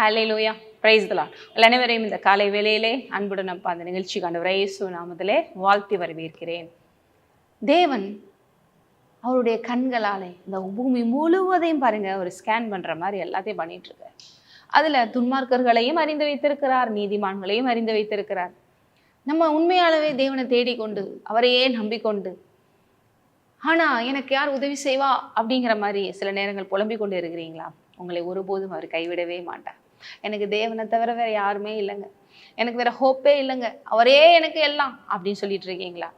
ஹலே லோயா பிரைஸ் தலான் அனைவரையும் இந்த காலை வேளையிலே அன்புடன் அப்பா அந்த நிகழ்ச்சி கண்டவரை இயேசு நாமத்திலே வாழ்த்தி வரவேற்கிறேன். தேவன் அவருடைய கண்களாலே இந்த பூமி முழுவதையும் பாருங்கள் ஒரு ஸ்கேன் பண்ணுற மாதிரி எல்லாத்தையும் பண்ணிகிட்ருக்கார் அதில் துன்மார்க்கர்களையும் அறிந்து வைத்திருக்கிறார் நீதிமான்களையும் அறிந்து வைத்திருக்கிறார். நம்ம உண்மையாலவே தேவனை தேடிக்கொண்டு அவரையே நம்பிக்கொண்டு ஆனால் எனக்கு யார் உதவி செய்வா அப்படிங்கிற மாதிரி சில நேரங்கள் புலம்பிக் கொண்டு இருக்கிறீங்களா? உங்களை ஒருபோதும் அவர் கைவிடவே மாட்டார். எனக்கு தேவனை தவிர வேற யாருமே இல்லைங்க. எனக்கு வேற ஹோப்பே இல்லைங்க. அவரே எனக்கு எல்லாம் அப்படின்னு சொல்லிட்டு இருக்கீங்களா?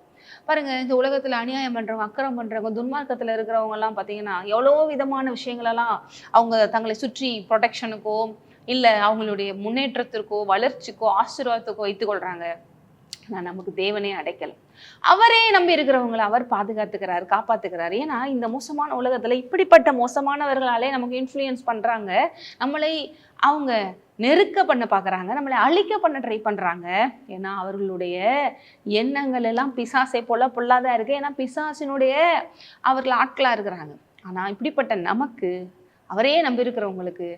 பாருங்க இந்த உலகத்துல அநியாயம் பண்றவங்க அக்கறம் பண்றவங்க துன்மார்க்கத்துல இருக்கிறவங்க எல்லாம் பாத்தீங்கன்னா எவ்வளோ விதமான விஷயங்களெல்லாம் அவங்க தங்களை சுற்றி ப்ரொடெக்ஷனுக்கோ இல்ல அவங்களுடைய முன்னேற்றத்திற்கோ வளர்ச்சிக்கோ ஆசீர்வாதத்துக்கோ வைத்துக் ஆனால் நமக்கு தேவனே அடைக்கல. அவரே நம்பி இருக்கிறவங்களை அவர் பாதுகாத்துக்கிறாரு காப்பாத்துக்கிறாரு. ஏன்னா இந்த மோசமான உலகத்துல இப்படிப்பட்ட மோசமானவர்களாலே நமக்கு இன்ஃப்ளூயன்ஸ் பண்றாங்க. நம்மளை அவங்க நெருக்க பண்ண பார்க்குறாங்க நம்மளை அழிக்க பண்ண ட்ரை பண்றாங்க. ஏன்னா அவர்களுடைய எண்ணங்கள் எல்லாம் பிசாசை போல பொல்லாதான் இருக்கு. ஏன்னா பிசாசினுடைய அவர்கள் ஆட்களா இருக்கிறாங்க. ஆனா இப்படிப்பட்ட நமக்கு அவரே நம்பி இருக்கிறவங்களுக்கு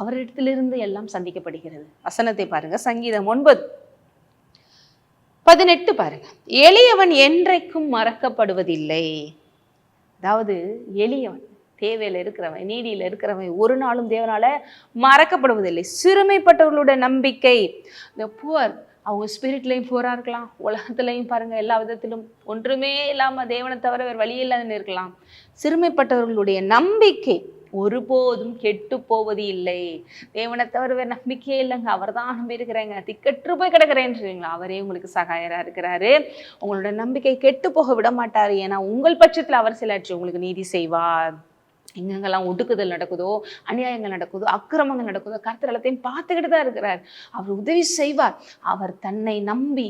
அவரிடத்திலிருந்து எல்லாம் சந்திக்கப்படுகிறது. வசனத்தை பாருங்க சங்கீதம் ஒன்பது. பதினெட்டு பாருங்க. எளியவன் என்றைக்கும் மறக்கப்படுவதில்லை. அதாவது எளியவன் தேவையில் இருக்கிறவன் நீடியில் இருக்கிறவன் ஒரு நாளும் தேவனால மறக்கப்படுவதில்லை. சிறுமைப்பட்டவர்களுடைய நம்பிக்கை. இந்த புவர் அவங்க ஸ்பிரிட்லையும் புவராக இருக்கலாம். உலகத்துலையும் பாருங்கள் எல்லா விதத்திலும் ஒன்றுமே இல்லாமல் தேவனை தவிர வேறு வழி இல்லாதன்னு இருக்கலாம். சிறுமைப்பட்டவர்களுடைய நம்பிக்கை. ஒருபோதும் கெட்டு போவது இல்லை. தேவனை தவிர வேறு நம்பிக்கையே இல்லைங்க. அவர் தான் நம்பி இருக்கிறேங்க திக்கற்று போய் கிடக்கிறேன்றீங்களா அவரே உங்களுக்கு சகாயரா இருக்கிறாரு. உங்களோட நம்பிக்கை கெட்டு போக விட மாட்டாரு. ஏன்னா உங்கள் பட்சத்தில் அவர் சிலாச்சு உங்களுக்கு நீதி செய்வார். எங்கெங்கெல்லாம் ஒடுக்குதல் நடக்குதோ அநியாயங்கள் நடக்குதோ அக்கிரமங்கள் நடக்குதோ கருத்தர் எல்லாத்தையும் பார்த்துக்கிட்டு தான் இருக்கிறார். அவர் உதவி செய்வார். அவர் தன்னை நம்பி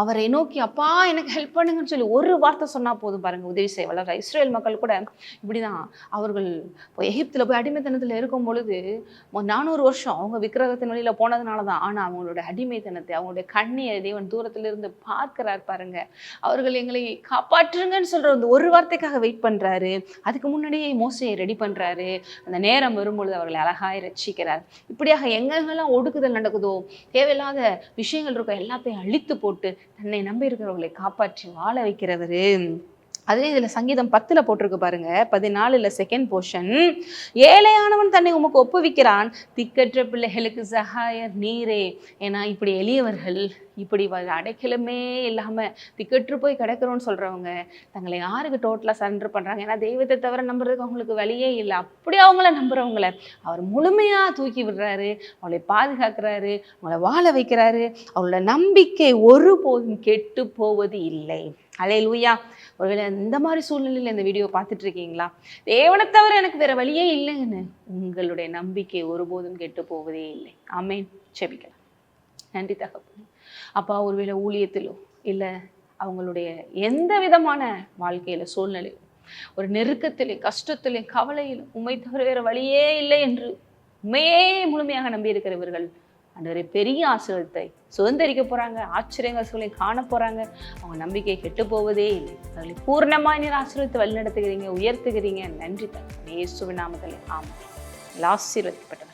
அவரை நோக்கி அப்பா எனக்கு ஹெல்ப் பண்ணுங்கன்னு சொல்லி ஒரு வார்த்தை சொன்னால் போதும் பாருங்க உதவி செய்வார். இஸ்ரேல் மக்கள் கூட இப்படிதான். அவர்கள் இப்போ எகிப்தில் போய் அடிமைத்தனத்தில் இருக்கும் பொழுது நானூறு வருஷம் அவங்க விக்கிரகத்தின் வழியில போனதுனால தான் ஆனால் அவங்களோட அடிமைத்தனத்தை அவங்களுடைய கண்ணியை தேவன் தூரத்தில் இருந்து பார்க்கிறார் பாருங்க. அவர்கள் எங்களை காப்பாற்றுங்கன்னு சொல்கிற அந்த ஒரு வார்த்தைக்காக வெயிட் பண்றாரு. அதுக்கு முன்னாடியே மோசையை ரெடி பண்றாரு. அந்த நேரம் வரும்பொழுது அவர்களை அழகாய் ரசிக்கிறார். இப்படியாக எங்கெங்கெல்லாம் ஒடுக்குதல் நடக்குதோ தேவையில்லாத விஷயங்கள் இருக்கோ எல்லாத்தையும் அழித்து போட்டு தன்னை நம்பி இருக்கிறவர்களை காப்பாற்றி வாழ வைக்கிறவர். அதே இதுல சங்கீதம் பத்துல போட்டிருக்கு பாருங்க. பதினாலுல செகண்ட் போர்ஷன் ஏழையானவன் தன்னை உமக்கு ஒப்புவிக்கிறான். திக்கற்ற பிள்ளைகளுக்கு சகாயர் நீரே. ஏன்னா இப்படி எளியவர்கள் இப்படி வ- அடைக்கலமே இல்லாமல் திக்கற்று போய் கிடக்கிறோன்னு சொல்கிறவங்க தங்களை யாருக்கு டோட்டலாக சரண்டர் பண்ணுறாங்க ஏன்னா தெய்வத்தை தவிர நம்புறதுக்கு அவங்களுக்கு வழியே இல்லை. அப்படி அவங்கள நம்புறவங்கள. அவர் முழுமையாக தூக்கி விடுறாரு. அவளை பாதுகாக்கிறாரு. அவளை வாழ வைக்கிறாரு. அவளோட நம்பிக்கை ஒருபோதும் கெட்டு போவது இல்லை. அலே லூயா ஒருவேளை இந்த மாதிரி சூழ்நிலையில் இந்த வீடியோ பார்த்துட்டு இருக்கீங்களா? தேவனை தவிர எனக்கு வேற வழியே இல்லைன்னு உங்களுடைய நம்பிக்கை ஒருபோதும் கெட்டு போவதே இல்லை. ஆமேன். செபிக்கலாம் நன்றி தகப்பன் அப்பா ஒருவேளை ஊழியத்திலோ இல்லை அவங்களுடைய எந்த விதமான வாழ்க்கையில சூழ்நிலையோ ஒரு நெருக்கத்திலே கஷ்டத்திலே கவலையிலும் உண்மை தவிர வேற வழியே இல்லை என்று உண்மையே முழுமையாக நம்பி இருக்கிறவர்கள் அன்றைய பெரிய ஆசீர்வாதத்தை சுதந்திரிக்க போறாங்க ஆச்சரியங்களை காண போகிறாங்க அவங்க நம்பிக்கை கெட்டு போவதே இல்லை. அவர்களை பூர்ணமாக நீர் ஆசீர்வதித்து வழிநடத்துகிறீங்க உயர்த்துகிறீங்க. நன்றி தான் இயேசுவின் நாமத்திலே ஆமாம் ஆசீர்வதிக்கப்பட்டவர்